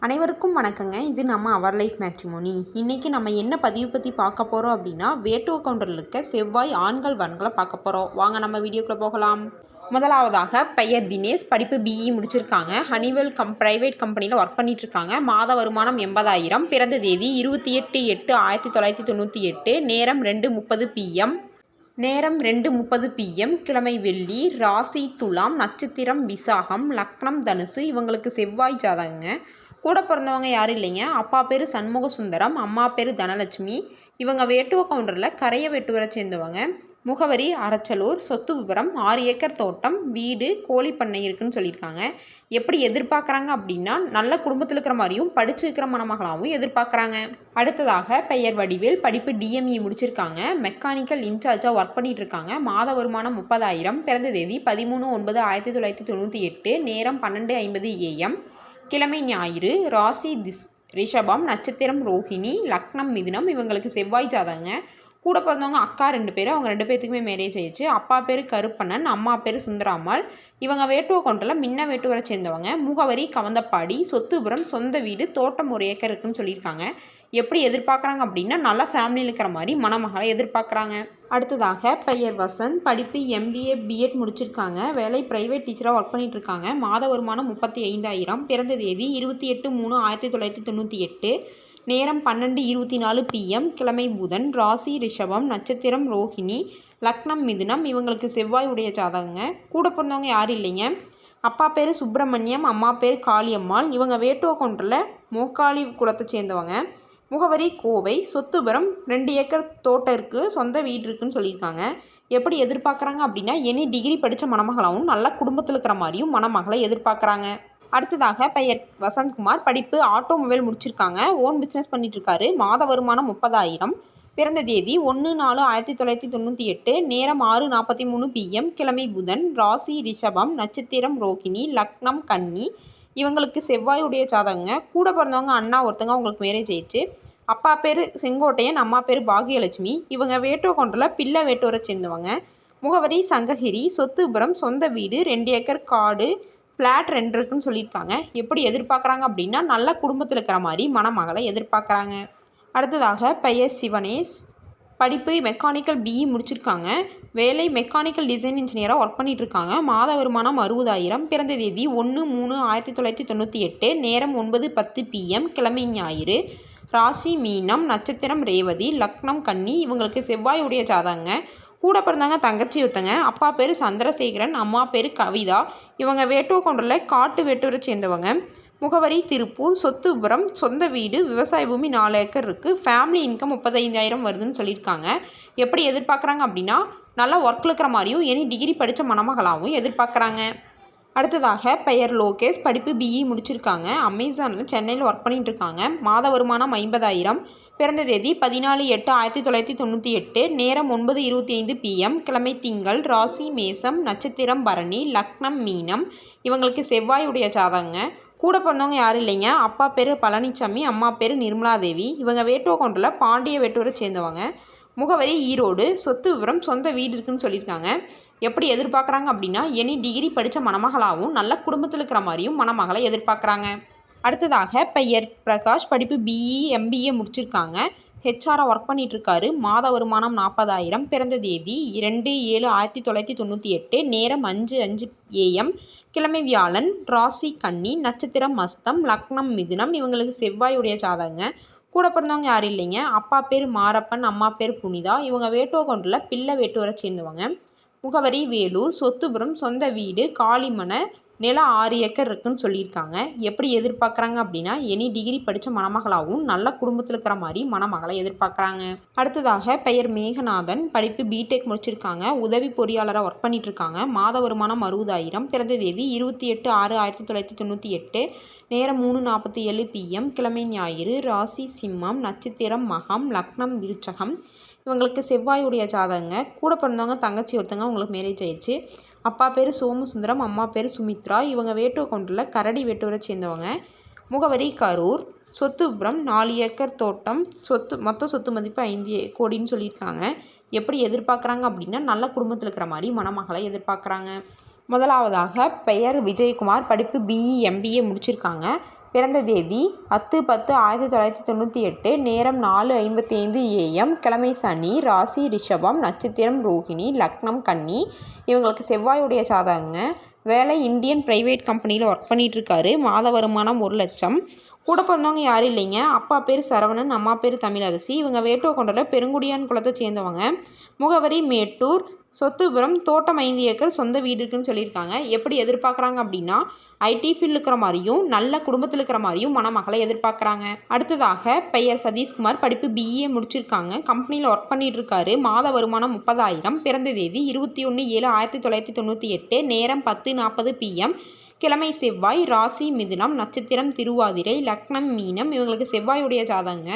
அனைவருக்கும் வணக்கங்க. இது நம்ம அவர் லைஃப் மேட்ரிமோனி இன்றைக்கி நம்ம என்ன பதிவு பற்றி பார்க்க போகிறோம் அப்படின்னா வேட்டு கவுண்டரில் இருக்க செவ்வாய் ஆண்கள் வன்களை பார்க்க போகிறோம் வாங்க நம்ம வீடியோக்குள்ளே போகலாம். முதலாவதாக பெயர் தினேஷ். படிப்பு பிஇ முடிச்சிருக்காங்க. ஹனிவெல் கம் ப்ரைவேட் கம்பெனியில் ஒர்க் பண்ணிட்டு இருக்காங்க மாத வருமானம் எண்பதாயிரம். பிறந்த தேதி இருபத்தி எட்டு எட்டு ஆயிரத்தி தொள்ளாயிரத்தி தொண்ணூற்றி எட்டு. நேரம் ரெண்டு முப்பது பிஎம் நேரம் ரெண்டு முப்பது பிஎம் கிழமை வெள்ளி ராசி துலாம் நட்சத்திரம் விசாகம் லக்னம் தனுசு. இவங்களுக்கு செவ்வாய் ஜாதகங்க. கூட பிறந்தவங்க யாரும் இல்லைங்க. அப்பா பேர் சண்முக சுந்தரம் அம்மா பேர் தனலட்சுமி. இவங்க வேட்டுவ கவுண்டரில் கரையை வெட்டுவரை சேர்ந்தவங்க. முகவரி அரச்சலூர் சொத்து விவரம் ஆறு ஏக்கர் தோட்டம் வீடு கோழி பண்ணை இருக்குன்னு சொல்லியிருக்காங்க. எப்படி எதிர்பார்க்குறாங்க அப்படின்னா நல்ல குடும்பத்தில் இருக்கிற மாதிரியும் படிச்சிருக்கிற மணமகளாகவும் எதிர்பார்க்குறாங்க. அடுத்ததாக பெயர் வடிவேல் படிப்பு டிஎம்இ முடிச்சிருக்காங்க. மெக்கானிக்கல் இன்சார்ஜாக ஒர்க் பண்ணிகிட்ருக்காங்க இருக்காங்க. மாத வருமானம் முப்பதாயிரம் பிறந்த தேதி பதிமூணு ஒன்பது ஆயிரத்தி தொள்ளாயிரத்தி தொண்ணூற்றி எட்டு நேரம் பன்னெண்டு ஐம்பது ஏஎம் கிழமை ஞாயிறு ராசி திஸ் ரிஷபம் நட்சத்திரம் ரோஹிணி லக்னம் மிதுனம் இவங்களுக்கு செவ்வாய் ஜாதகங்க. கூட பிறந்தவங்க அக்கா ரெண்டு பேர் அவங்க ரெண்டு பேர்த்துக்குமே மேரேஜ் ஆயிடுச்சு. அப்பா பேர் கருப்பண்ணன் அம்மா பேர் சுந்தராம்மாள். இவங்க வேட்டுவ கொண்டில் முன்ன வேட்டுவரை சேர்ந்தவங்க. முகவரி கவந்தப்பாடி சொத்துபுரம் சொந்த வீடு தோட்டம் ஒரு ஏக்கர் இருக்குன்னு சொல்லியிருக்காங்க. எப்படி எதிர்பார்க்குறாங்க அப்படின்னா நல்ல ஃபேமிலியில் இருக்கிற மாதிரி மணமகளை எதிர்பார்க்குறாங்க. அடுத்ததாக பெயர் வசந்த் படிப்பு எம்பிஏ பிஎட் முடிச்சிருக்காங்க. வேலை ப்ரைவேட் டீச்சராக ஒர்க் பண்ணிட்டு இருக்காங்க மாத வருமானம் முப்பத்தி ஐந்தாயிரம் பிறந்த தேதி இருபத்தி எட்டு மூணு ஆயிரத்தி தொள்ளாயிரத்தி தொண்ணூற்றி எட்டு. நேரம் பன்னெண்டு இருபத்தி நாலு பிஎம் கிழமை புதன் ராசி ரிஷபம் நட்சத்திரம் ரோஹிணி லக்னம் மிதுனம் இவங்களுக்கு செவ்வாய் உடைய ஜாதகங்க. கூட பிறந்தவங்க யாரும் இல்லைங்க. அப்பா பேர் சுப்பிரமணியம் அம்மா பேர் காளியம்மாள். இவங்க வேட்டுவ கொண்டில் மோக்காளி குலத்தை சேர்ந்தவங்க. முகவரி கோவை சொத்துபுரம் ரெண்டு ஏக்கர் தோட்டம் இருக்குது சொந்த வீடு இருக்குன்னு சொல்லியிருக்காங்க. எப்படி எதிர்பார்க்குறாங்க அப்படின்னா எனி டிகிரி படித்த மணமகளாகவும் நல்ல குடும்பத்தில் இருக்கிற மாதிரியும் மணமகளை எதிர்பார்க்குறாங்க. அடுத்ததாக பெயர் வசந்த்குமார். படிப்பு ஆட்டோமொபைல் முடிச்சிருக்காங்க. ஓன் பிஸ்னஸ் பண்ணிட்டு இருக்காரு மாத வருமானம் முப்பதாயிரம். பிறந்த தேதி ஒன்று நாலு ஆயிரத்தி தொள்ளாயிரத்தி தொண்ணூற்றி எட்டு. நேரம் ஆறு நாற்பத்தி மூணு பிஎம் கிழமை புதன். ராசி ரிஷபம். நட்சத்திரம் ரோகிணி. லக்னம் கன்னி. இவங்களுக்கு செவ்வாயுடைய ஜாதகங்க. கூட பிறந்தவங்க அண்ணா ஒருத்தங்க அவங்களுக்கு மேரேஜ் ஆயிடுச்சு. அப்பா பேர் செங்கோட்டையன் அம்மா பேர் பாகியலட்சுமி. இவங்க வேட்டுவ கொண்டில் பிள்ளை வேட்டோரை சேர்ந்தவங்க. முகவரி சங்ககிரி சொத்துபுரம் சொந்த வீடு ரெண்டு ஏக்கர் காடு ஃப்ளாட் ரெண்டு இருக்குன்னு சொல்லியிருக்காங்க. எப்படி எதிர்பார்க்குறாங்க அப்படின்னா நல்ல குடும்பத்தில் இருக்கிற மாதிரி மணமகளை எதிர்பார்க்குறாங்க. அடுத்ததாக பெயர் சிவனேஷ். படிப்பு மெக்கானிக்கல் பிஇ முடிச்சிருக்காங்க. வேலை மெக்கானிக்கல் டிசைன் இன்ஜினியராக ஒர்க் பண்ணிகிட்ருக்காங்க இருக்காங்க மாத வருமானம் அறுபதாயிரம். பிறந்த தேதி ஒன்று மூணு ஆயிரத்தி தொள்ளாயிரத்தி தொண்ணூற்றி எட்டு. நேரம் ஒன்பது பத்து பிஎம் கிழமை ஞாயிறு. ராசி மீனம் நட்சத்திரம் ரேவதி லக்னம் கன்னி. இவங்களுக்கு செவ்வாய் உடைய ஜாதகங்க. கூட பிறந்தாங்க தங்கச்சி ஒருத்தங்க அப்பா பேர் சந்திரசேகரன் அம்மா பேர் கவிதா. இவங்க வேட்டுவ கொண்டுள்ள காட்டு வேட்டூரை சேர்ந்தவங்க. முகவரி திருப்பூர் சொத்து விபரம் சொந்த வீடு விவசாய பூமி நாலு ஏக்கர் இருக்குது ஃபேமிலி இன்கம் முப்பத்தைந்தாயிரம் வருதுன்னு சொல்லியிருக்காங்க. எப்படி எதிர்பார்க்குறாங்க அப்படின்னா நல்லா ஒர்க்கில் இருக்கிற மாதிரியும் இனி டிகிரி படித்த மணமகளாகவும் எதிர்பார்க்குறாங்க. அடுத்ததாக பெயர் லோகேஷ். படிப்பு பிஇ முடிச்சிருக்காங்க. அமேசானில் சென்னையில் ஒர்க் பண்ணிகிட்டு இருக்காங்க மாத வருமானம் ஐம்பதாயிரம். பிறந்த தேதி பதினாலு எட்டு ஆயிரத்தி தொள்ளாயிரத்தி தொண்ணூற்றி எட்டு. நேரம் ஒன்பது இருபத்தி ஐந்து பிஎம் கிழமை திங்கள் ராசி மேசம் நட்சத்திரம் பரணி லக்னம் மீனம். இவங்களுக்கு செவ்வாயுடைய ஜாதகங்க. கூட பிறந்தவங்க யாரும் இல்லைங்க. அப்பா பேர் பழனிசாமி அம்மா பேர் நிர்மலாதேவி. இவங்க வேட்டுவ கொண்டில் பாண்டிய வேட்டூரை சேர்ந்தவங்க. முகவரி ஈரோடு சொத்து விவரம் சொந்த வீடு இருக்குன்னு சொல்லியிருக்காங்க. எப்படி எதிர்பார்க்குறாங்க அப்படின்னா எனி டிகிரி படித்த மணமகளாகவும் நல்ல குடும்பத்தில் இருக்கிற மாதிரியும் மணமகளை எதிர்பார்க்குறாங்க. அடுத்ததாக பெயர் பிரகாஷ் படிப்பு பிஇ எம்பிஏ முடிச்சிருக்காங்க. ஹெச்ஆராக ஒர்க் பண்ணிகிட்ருக்காரு மாத வருமானம் நாற்பதாயிரம் பிறந்த தேதி இரண்டு ஏழு ஆயிரத்தி தொள்ளாயிரத்தி தொண்ணூற்றி எட்டு. நேரம் அஞ்சு அஞ்சு ஏஎம் கிழமை வியாழன் ராசி கன்னி நட்சத்திரம் மஸ்தம் லக்னம் மிதுனம். இவங்களுக்கு செவ்வாயுடைய ஜாதகங்க. கூட பிறந்தவங்க யாரும் இல்லைங்க. அப்பா பேர் மாரப்பன் அம்மா பேர் புனிதா. இவங்க வேட்டுவ கொண்டில் பிள்ளை வேட்டுவரை சேர்ந்தவங்க. முகவரி வேலூர் சொத்துபுரம் சொந்த வீடு காளிமனை நிலம் ஆறு ஏக்கர் இருக்குன்னு சொல்லியிருக்காங்க. எப்படி எதிர்பார்க்குறாங்க அப்படின்னா எனி டிகிரி படித்த மணமகளாகவும் நல்ல குடும்பத்தில் இருக்கிற மாதிரி மணமகளை எதிர்பார்க்குறாங்க. அடுத்ததாக பெயர் மேகநாதன் படிப்பு பிடெக் முடிச்சிருக்காங்க உதவி பொறியாளராக ஒர்க் பண்ணிட்டு இருக்காங்க மாத வருமானம் அறுபதாயிரம் பிறந்த தேதி இருபத்தி எட்டு ஆறு ஆயிரத்தி தொள்ளாயிரத்தி தொண்ணூற்றி எட்டு நேரம் மூணு நாற்பத்தி ஏழு பிஎம் கிழமை ஞாயிறு ராசி சிம்மம் நட்சத்திரம் மகம் லக்னம் விருச்சகம் இவங்களுக்கு செவ்வாயுடைய ஜாதகங்க. கூட பிறந்தவங்க தங்கச்சி ஒருத்தவங்க அவங்களுக்கு மேரேஜ் ஆயிடுச்சு. அப்பா பேர் சோமசுந்தரம் அம்மா பேர் சுமித்ரா. இவங்க வேட்டூர் கொண்டில் கரடி வேட்டூரை சேர்ந்தவங்க. முகவரி கரூர். சொத்து விபரம் நாலு ஏக்கர் தோட்டம். சொத்து மொத்த சொத்து மதிப்பு ஐந்து கோடின்னு சொல்லியிருக்காங்க. எப்படி எதிர்பார்க்குறாங்க அப்படின்னா நல்ல குடும்பத்தில் இருக்கிற மாதிரி மணமகளை எதிர்பார்க்குறாங்க. முதலாவதாக பெயர் விஜயகுமார். படிப்பு பிஇ எம்பிஏ முடிச்சிருக்காங்க. பிறந்த தேதி பத்து பத்து ஆயிரத்தி தொள்ளாயிரத்தி தொண்ணூற்றி எட்டு நேரம் நாலு ஐம்பத்தி ஐந்து ஏஎம் கிழமை சனி ராசி ரிஷபம் நட்சத்திரம் ரோஹிணி லக்னம் கன்னி இவங்களுக்கு செவ்வாயுடைய சாதகங்க வேலை இந்தியன் ப்ரைவேட் கம்பெனியில் ஒர்க் பண்ணிகிட்ருக்காரு மாத வருமானம் ஒரு லட்சம். கூட பிறந்தவங்க யாரும் இல்லைங்க. அப்பா பேர் சரவணன் அம்மா பேர் தமிழரசி. இவங்க வேட்டுவ கொண்டல பெருங்குடியான் குலத்தை சேர்ந்தவங்க. முகவரி மேட்டூர் சொத்துபுரம் தோட்டம் ஐந்து ஏக்கர் சொந்த வீடு இருக்குன்னு சொல்லியிருக்காங்க. எப்படி எதிர்பார்க்குறாங்க அப்படின்னா ஐடி ஃபீல்டு இருக்கிற மாதிரியும் நல்ல குடும்பத்தில் இருக்கிற மாதிரியும் மணமகளை எதிர்பார்க்குறாங்க. அடுத்ததாக பெயர் சதீஷ்குமார் படிப்பு பிஇஏ முடிச்சிருக்காங்க. கம்பெனியில் ஒர்க் பண்ணிட்டு இருக்காரு. மாத வருமானம் முப்பதாயிரம். பிறந்த தேதி இருபத்தி ஒன்று ஏழு ஆயிரத்தி தொள்ளாயிரத்தி தொண்ணூற்றி எட்டு. நேரம் பத்து நாற்பது பிஎம் கிழமை செவ்வாய் ராசி மிதுனம் நட்சத்திரம் திருவாதிரை லக்னம் மீனம் இவங்களுக்கு செவ்வாயுடைய ஜாதகங்க.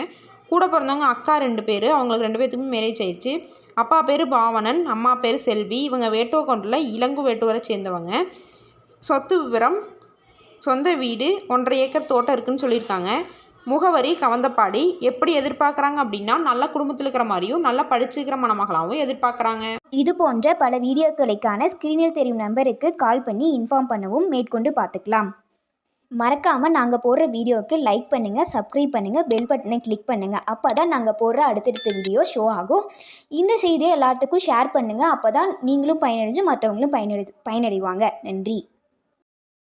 கூட பிறந்தவங்க அக்கா ரெண்டு பேர் அவங்களுக்கு ரெண்டு பேர்த்துக்கும் மேரேஜ் ஆயிடுச்சு. அப்பா பேர் பாவனன் அம்மா பேர் செல்வி. இவங்க வேட்டுவ கொண்டில் இளங்கு வேட்டுவரை சேர்ந்தவங்க. சொத்து விவரம் சொந்த வீடு ஒன்றரை ஏக்கர் தோட்டம் இருக்குன்னு சொல்லியிருக்காங்க. முகவரி கவந்தப்பாடி எப்படி எதிர்பார்க்குறாங்க அப்படின்னா நல்ல குடும்பத்தில் இருக்கிற மாதிரியும் நல்லா படிச்சிருக்கிற மணமகளாகவும் எதிர்பார்க்குறாங்க. இது போன்ற பல வீடியோக்களுக்கான ஸ்க்ரீனில் தெரியும் நம்பருக்கு கால் பண்ணி இன்ஃபார்ம் பண்ணவும் மேற்கொண்டு பார்த்துக்கலாம். மறக்காமல் நாங்கள் போடுற வீடியோவுக்கு லைக் பண்ணுங்கள் சப்ஸ்கிரைப் பண்ணுங்கள் பெல் பட்டனை கிளிக் பண்ணுங்கள் அப்போ தான் நாங்கள் போடுற அடுத்தடுத்த வீடியோ ஷோ ஆகும். இந்த செய்தியை எல்லாத்துக்கும் ஷேர் பண்ணுங்கள் அப்போ தான் நீங்களும் பயனடைஞ்சு மற்றவங்களும் பயனடை பயனடைவாங்க. நன்றி.